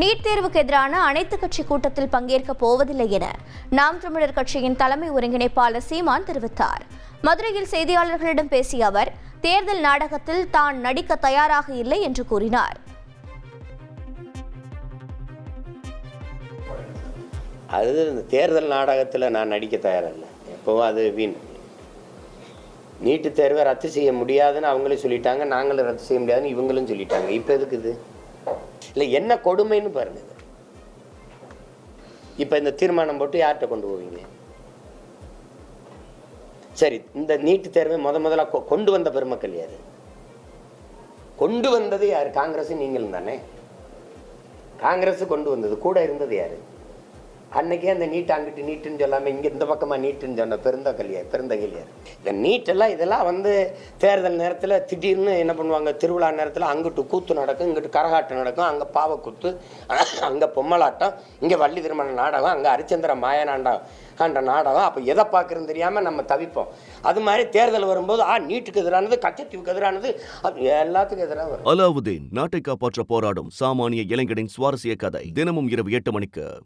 NEET தேர்வுக்கு எதிரான அனைத்து கட்சி கூட்டத்தில் பங்கேற்க போவதில்லை என நாம் தமிழர் கட்சியின் தலைமை ஒருங்கிணைப்பாளர் சீமான் தெரிவித்தார். மதுரையில் செய்தியாளர்களிடம் பேசிய அவர் தேர்தல் நாடகத்தில் தான் நடிக்க தயாராக இல்லை என்று கூறினார். அது இந்த தேர்தல் நாடகத்தில் நான் நடிக்க தயாரில்லை. எப்போவும் அது வீண். நீட்டு தேர்வை ரத்து செய்ய முடியாதுன்னு அவங்களே சொல்லிட்டாங்க நாங்களும் ரத்து செய்ய முடியாதுன்னு இவங்களும் சொல்லிட்டாங்க. இப்போ எதுக்கு இது? இல்லை என்ன கொடுமைன்னு பாருங்க. இப்போ இந்த தீர்மானம் போட்டு யார்கிட்ட கொண்டு போவீங்க? சரி இந்த நீட்டு தேர்வை முத முதலாக கொண்டு வந்த பெருமக்கள் யாரு? கொண்டு வந்தது யார்? காங்கிரஸ் நீங்களும் தானே? காங்கிரஸ் கொண்டு வந்தது கூட இருந்தது யாரு? அன்னைக்கே அந்த நீட் அங்கிட்டு நீட்டுன்னு சொல்லாமல் இங்கே இந்த பக்கமாக நீட்டுன்னு சொன்ன பெருந்தகலியார் பெருந்தகலியார் இந்த நீட்டெல்லாம் இதெல்லாம் வந்து தேர்தல் நேரத்தில் திடீர்னு என்ன பண்ணுவாங்க? திருவிழா நேரத்தில் அங்கிட்டு கூத்து நடக்கும் இங்கிட்டு கரகாட்டம் நடக்கும் அங்கே பாவக்கூத்து அங்கே பொம்மலாட்டம் இங்கே வள்ளி திருமண நாடகம் அங்கே ஹரிச்சந்திர மாயநாண்டம் ஆண்ட நாடகம். அப்போ எதை பார்க்குறதுன்னு தெரியாமல் நம்ம தவிப்போம். அது மாதிரி தேர்தல் வரும்போது ஆ நீட்டுக்கு எதிரானது கச்சத்தீவுக்கு எதிரானது அது எல்லாத்துக்கும் எதிராக வரும். அலாவுதீன் நாட்டை காப்பாற்ற போராடும் சாமானிய இளைஞனின் சுவாரஸ்ய கதை தினமும் இரவு எட்டு மணிக்கு.